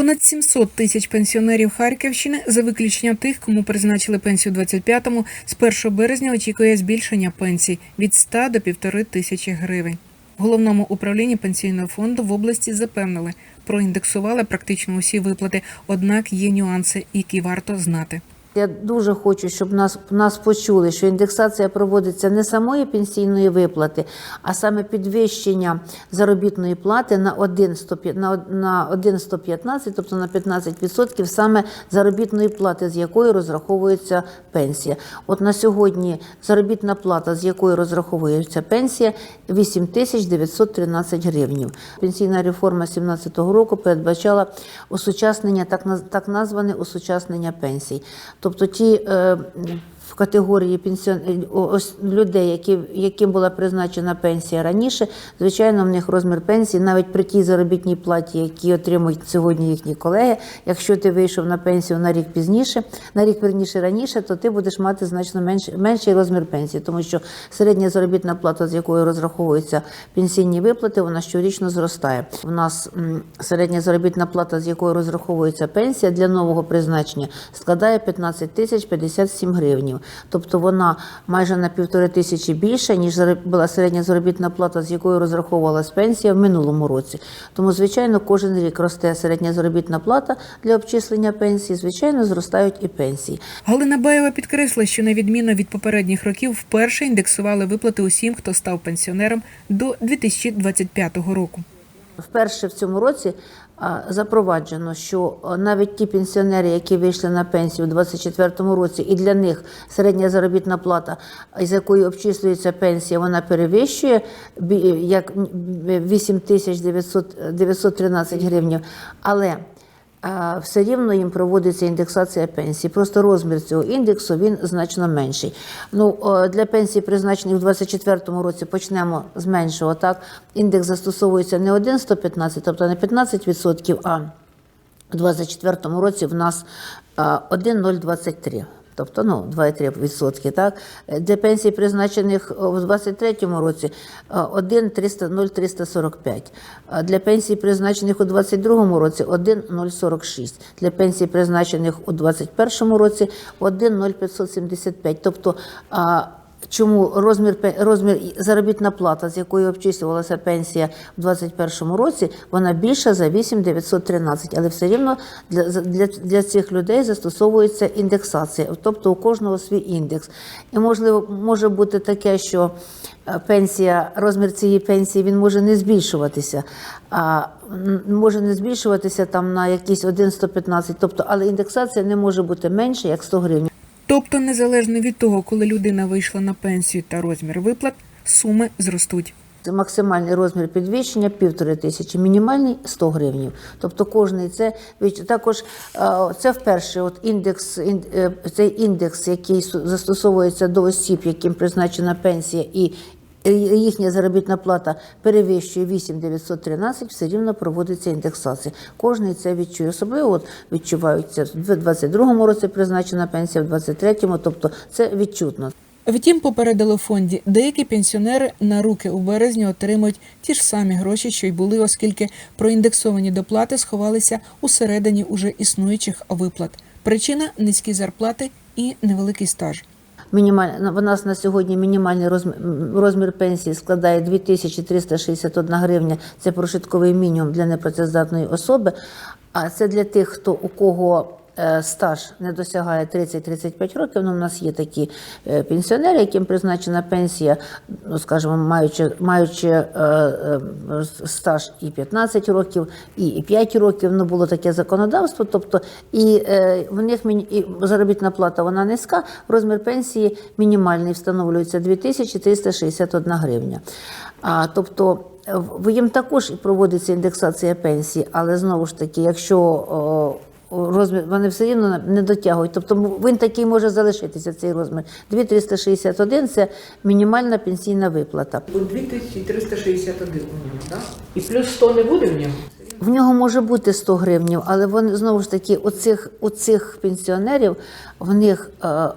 Понад 700 тисяч пенсіонерів Харківщини, за виключенням тих, кому призначили пенсію 25-му, з 1 березня очікує збільшення пенсій від 100 до 1,5 тисячі гривень. Головному управлінні пенсійного фонду в області запевнили, проіндексували практично усі виплати, однак є нюанси, які варто знати. Я дуже хочу, щоб нас, нас почули, що індексація проводиться не самої пенсійної виплати, а саме підвищення заробітної плати на 1,100 на, од- на 1,115, тобто на 15% саме заробітної плати, з якої розраховується пенсія. От на сьогодні заробітна плата, з якої розраховується пенсія, 8 тисяч 913 гривень. Пенсійна реформа 2017 року передбачала осучаснення, так, так назване осучаснення пенсій. Тобто ті е, в категорії пенсіон... ось людей, які, яким була призначена пенсія раніше, звичайно, в них розмір пенсії, навіть при тій заробітній платі, які отримують сьогодні їхні колеги, якщо ти вийшов на пенсію на рік пізніше, на рік верніше раніше, то ти будеш мати значно менш, менший розмір пенсії, тому що середня заробітна плата, з якою розраховуються пенсійні виплати, вона щорічно зростає. У нас середня заробітна плата, з якою розраховується пенсія для нового призначення, складає 15 тисяч 57 Тобто вона майже на півтори тисячі більше, ніж була середня заробітна плата, з якою розраховувалась пенсія в минулому році. Тому, звичайно, кожен рік росте середня заробітна плата для обчислення пенсії, звичайно, зростають і пенсії. Галина Баєва підкресла, що на відміну від попередніх років вперше індексували виплати усім, хто став пенсіонером до 2025 року. Вперше в цьому році запроваджено, що навіть ті пенсіонери, які вийшли на пенсію у 2024 році, і для них середня заробітна плата, з якої обчислюється пенсія, вона перевищує як 8 тисяч 900 913 гривень. Але все рівно їм проводиться індексація пенсії. Просто розмір цього індексу він значно менший. Ну для пенсій, призначених у 2024 році, почнемо з меншого. Так індекс застосовується не 1,115, тобто не 15%, а у 2024 році в нас а, 1,023. Тобто ну, 2,3%. Так? Для пенсій, призначених у 2023 році, а, 1,300 0,345. А Для пенсій, призначених у 2022 році, 1,046. Для пенсій, призначених у 2021 році, 1,0575. Тобто, Чому розмір розмір заробітна плата, з якої обчислювалася пенсія в 2021 році, вона більша за 8,913, але все рівно для, для, для цих людей застосовується індексація, тобто у кожного свій індекс. І можливо може бути таке, що е, пенсія, розмір цієї пенсії він може не збільшуватися, а може не збільшуватися там на якісь 1,115, тобто, але індексація не може бути менше як 100 гривень. Тобто, незалежно від того, коли людина вийшла на пенсію та розмір виплат, суми зростуть. Це Максимальний розмір підвищення півтори тисячі, мінімальний 100 гривень. Тобто кожний це також е, це вперше. От індекс е, цей індекс, який застосовується до осіб, яким призначена пенсія і. Е, Їхня заробітна плата перевищує 8,913, все рівно проводиться індексація. Кожний це відчує. Особливо от відчувають це в 2022 році призначена пенсія, в 2023, тобто це відчутно. Втім, попередили фонді, деякі пенсіонери на руки у березні отримують ті ж самі гроші, що й були, оскільки проіндексовані доплати сховалися усередині уже існуючих виплат. Причина низькі зарплати і невеликий стаж. Мінімаль... У нас на сьогодні мінімальний розмір, розмір пенсії складає 2361 гривня. Це прошитковий мінімум для непрацездатної особи. А це для тих, хто у кого стаж не досягає 30-35 років. Ну, у нас є такі е, пенсіонери, яким призначена пенсія, ну скажімо, маючи, маючи е, е, стаж і 15 років, і, і 5 років. Ну було таке законодавство. Тобто, і е, в них і заробітна плата вона низька. Розмір пенсії мінімальний встановлюється 2361 гривня. А тобто. е, Їм також проводиться індексація пенсії, але знову ж таки, якщо розмір вони все рівно не дотягують. Тобто він такий може залишитися цей розмір. 2361 – це мінімальна пенсійна виплата. 2361 у нього, так? І плюс 100 не буде в нього? В нього може бути 100 гривнів, але вони знову ж таки, у цих, у цих пенсіонерів в них е,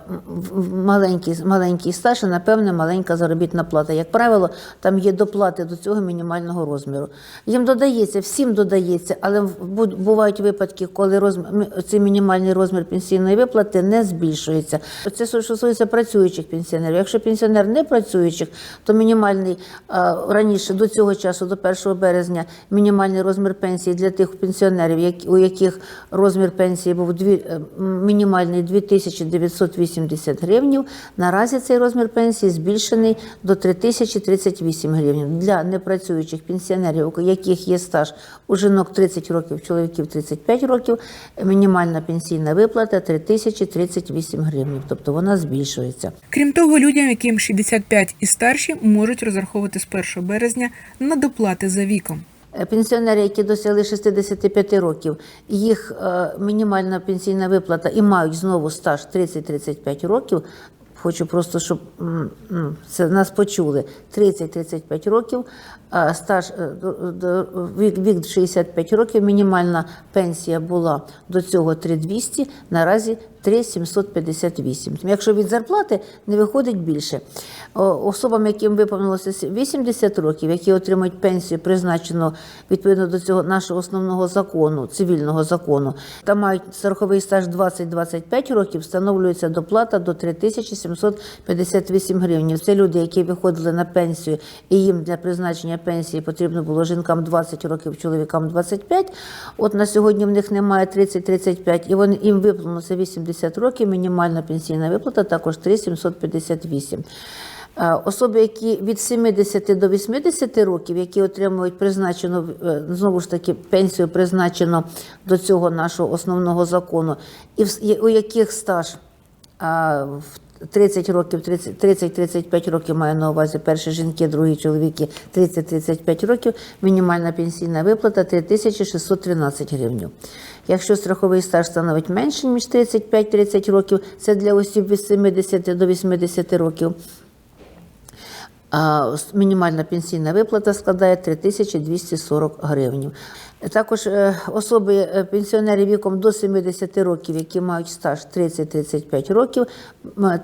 маленький, маленький стаж і, напевне, маленька заробітна плата. Як правило, там є доплати до цього мінімального розміру. Їм додається, всім додається, але бувають випадки, коли розмір, цей мінімальний розмір пенсійної виплати не збільшується. Це стосується працюючих пенсіонерів. Якщо пенсіонер не працюючих, то мінімальний е, раніше до цього часу, до 1 березня, мінімальний розмір пенсії для тих пенсіонерів, у яких розмір пенсії був е, мінімальний 2980 гривнів. Наразі цей розмір пенсії збільшений до 3038 гривень. Для непрацюючих пенсіонерів, у яких є стаж у жінок 30 років, чоловіків 35 років, мінімальна пенсійна виплата 3038 гривень, тобто вона збільшується. Крім того, людям, яким 65 і старші, можуть розраховувати з 1 березня на доплати за віком. Е, Пенсіонери, які досягли 65 років, їх е, мінімальна пенсійна виплата і мають знову стаж 30-35 років. Хочу просто, щоб це нас почули. 30-35 років, стаж е, вік 65 років. Мінімальна пенсія була до цього 3200, наразі 3758. Якщо від зарплати не виходить більше. Особам, яким виповнилося 80 років, які отримують пенсію, призначену відповідно до цього нашого основного закону, цивільного закону, та мають страховий стаж 20-25 років, встановлюється доплата до 3758 гривень. Це люди, які виходили на пенсію, і їм для призначення пенсії потрібно було жінкам 20 років, чоловікам 25. От на сьогодні в них немає 30-35, і вони їм виповнилося 80 років. Мінімальна пенсійна виплата також 3758. Е, Особи, які від 70 до 80 років, які отримують призначену е, знову ж таки пенсію, призначено до цього нашого основного закону, і у яких стаж в 30 років, 30 30-35 років маю на увазі перші жінки, другі чоловіки 30-35 років, мінімальна пенсійна виплата 3613 гривень. Якщо страховий стаж становить менше, ніж 35-30 років, це для осіб від 70 до 80 років, мінімальна пенсійна виплата складає 3240 гривень. Також е, особи е, пенсіонери віком до 70 років, які мають стаж 30-35 років,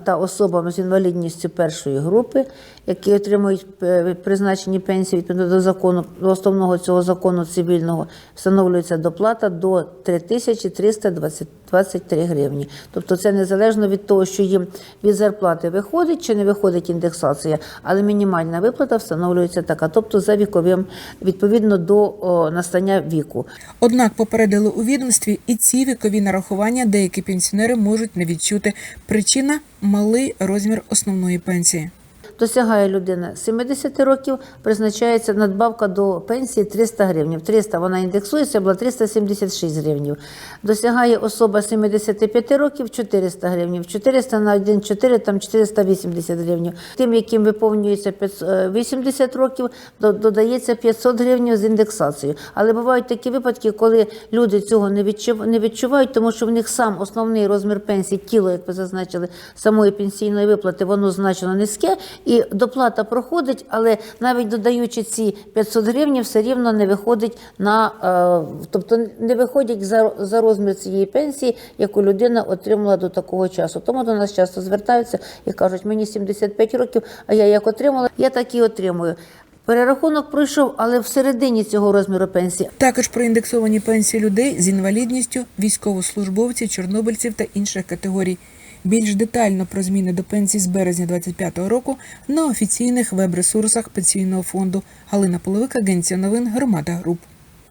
та особам з інвалідністю першої групи, які отримують е, призначені пенсії відповідно до закону до основного цього закону цивільного, встановлюється доплата до 3323 гривні. Тобто це незалежно від того, що їм від зарплати виходить чи не виходить індексація, але мінімальна виплата встановлюється така, тобто за віковим відповідно до настання віку. Однак попередили у відомстві і ці вікові нарахування деякі пенсіонери можуть не відчути. Причина малий розмір основної пенсії. Досягає людина 70 років, призначається надбавка до пенсії 300 гривень. 300 вона індексується, була 376 гривень. Досягає особа 75 років 400 гривень. 400 на 1,4, там 480 гривень. Тим, яким виповнюється 500, е, 80 років, до- додається 500 гривень з індексацією. Але бувають такі випадки, коли люди цього не відчувають, тому що в них сам основний розмір пенсії, тіло, як ви зазначили, самої пенсійної виплати, воно значно низьке, і доплата проходить, але навіть додаючи ці 500 гривень, все рівно не виходить на е, тобто не виходять за, за розмір цієї пенсії, яку людина отримала до такого часу. Тому до нас часто звертаються і кажуть, мені 75 років, а я як отримала, я так і отримую. Перерахунок пройшов, але всередині цього розміру пенсії Також проіндексовані пенсії людей з інвалідністю, військовослужбовців, чорнобильців та інших категорій. Більш детально про зміни до пенсій з березня 2025 року на офіційних веб-ресурсах пенсійного фонду Галина Половик, Агенція новин Громада Груп.